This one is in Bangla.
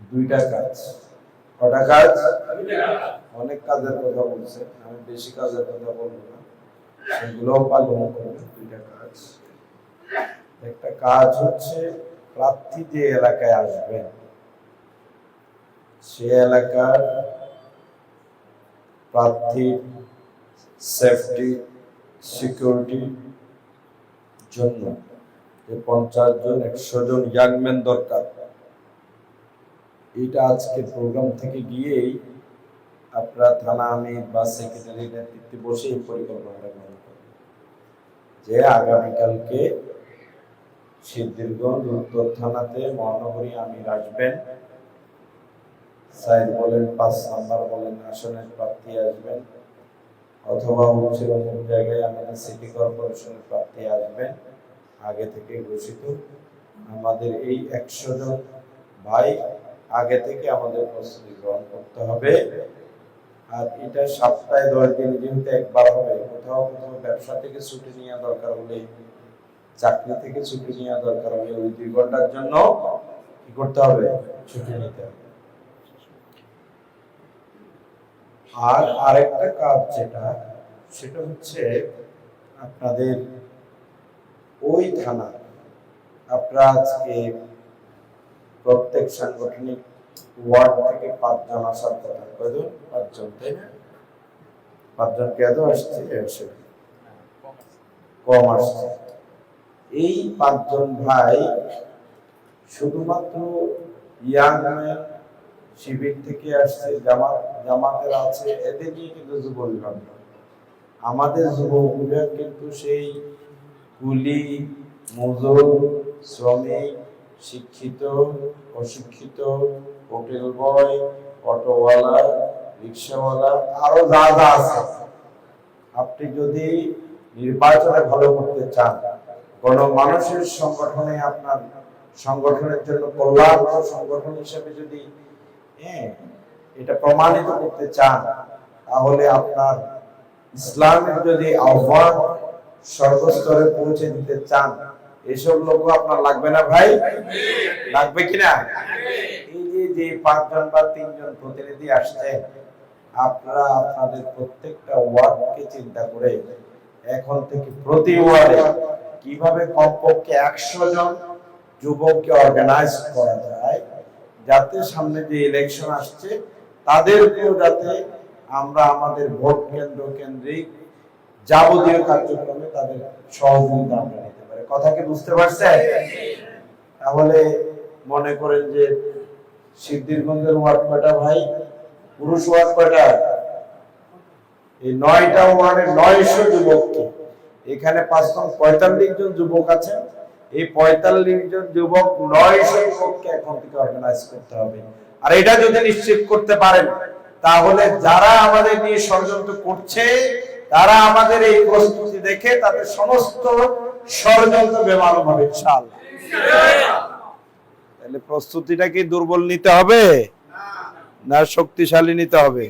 দুইটা কাজ। কটা কাজ? অনেক কাজের কথা বলছে। আমি বেশি কাজের কথা বলব না। সেগুলোও পালন করবে দুইটা কাজ। একটা কাজ হচ্ছে প্রার্থী যে এলাকায় আসবেন, সে এলাকার প্রার্থীর সেফটি, সিকিউরিটি জন্য যে পঞ্চাশ জন, একশো জন ইয়াংম্যান দরকার। এটা আজকে প্রোগ্রাম থেকে গিয়েই আপনারা থানা আমি বা সেক্রেটারি নেতৃত্বে বসে এই পরিকল্পনাটা গ্রহণ করবেন যে আগামীকালকে সিদ্ধিরগঞ্জ উত্তর থানাতে মহানগরী আমির আসবেন। সাইড বলেন, পাঁচ নাম্বার বলেন, আসনের প্রার্থী আসবেন। অথবা হচ্ছে অমুক জায়গায় আমাদের সিটি কর্পোরেশনের প্রার্থী আসবেন। আগে থেকে ঘোষিত। আমাদের এই একশো জন ভাই আগে থেকে আমাদের প্রস্তুতি গ্রহণ করতে হবে। আর এটা সপ্তাহে দশ দিন যেহেতু একবার হবে। কোথাও কোথাও ব্যবসা থেকে ছুটি নেওয়া দরকার হলে, চাকরি থেকে ছুটি নেওয়া দরকার হলে ওই দুই ঘণ্টার জন্য কি করতে হবে? ছুটি নিতে হবে। আর আরেকটা কাজ যেটা, সেটা হচ্ছে আপনাদের ওই থানা, আপনারা আজকে প্রত্যেক সাংগঠনিক ওয়ার্ড থেকে পাঁচজন আসার কথা কয়জন পাঁচজন, তাই না? পাঁচজন কেন আসছে? এসে কম আসছে। এই পাঁচজন ভাই শুধুমাত্র ইয়াং ম্যান শিবির থেকে আসছে জামাত জামাতের আছে, এদের নিয়ে কিন্তু যুব বিভাগ আমাদের যুব বিভাগ কিন্তু সেই কুলি, মজুর, শ্রমিক শিক্ষিত, অশিক্ষিত, হোটেল বয়, অটোওয়ালা, রিক্সাওয়ালা, আরও যা যা আছে। আপনি যদি নির্বাচনে ভালো করতে চান, গণমানুষের সংগঠনে আপনার সংগঠনের জন্য কল্যাণ সংগঠন হিসেবে যদি হ্যাঁ এটা প্রমাণিত করতে চান, তাহলে আপনার ইসলামের যদি আহ্বান সর্বস্তরে পৌঁছে দিতে চান এসব লোক আপনার লাগবে না ভাই? লাগবে কিনা? এই যে যে পাঁচজন বা তিনজন প্রতিনিধি আসছেন আপনারা আপনাদের প্রত্যেকটা ওয়ার্ডকে চিন্তা করে এখন থেকে প্রতি ওয়ার্ডে কীভাবে কমপক্ষে একশো জন যুবককে অর্গানাইজ করা যায়, যাতে সামনে যে ইলেকশন আসছে, তাদেরকেও যাতে আমরা আমাদের ভোট কেন্দ্র কেন্দ্রিক যাবতীয় কার্যক্রমে তাদের সহযোগিতা আমরা কথা কি বুঝতে পারছেন? তাহলে মনে করেন যে সিদ্ধিরগঞ্জের ওয়ার্ড কয়টা ভাই? পুরুষ ওয়ার্ড কয়টা? এই নয়টা ওয়ার্ডে নয়শো যুবককে এখানে পাঁচ পঁয়তাল্লিশ জন যুবক আছে এই পঁয়তাল্লিশ জন যুবক নয়শো যুবককে এখন থেকে অর্গানাইজ করতে হবে। আর এটা যদি নিশ্চিত করতে পারেন, তাহলে যারা আমাদের নিয়ে ষড়যন্ত্র করছে, তারা আমাদের এই প্রস্তুতি দেখে তাদের সমস্ত ষড়যন্ত্র হবে তাহলে প্রস্তুতিটা কি দুর্বল নিতে হবে? না শক্তিশালী নিতে হবে?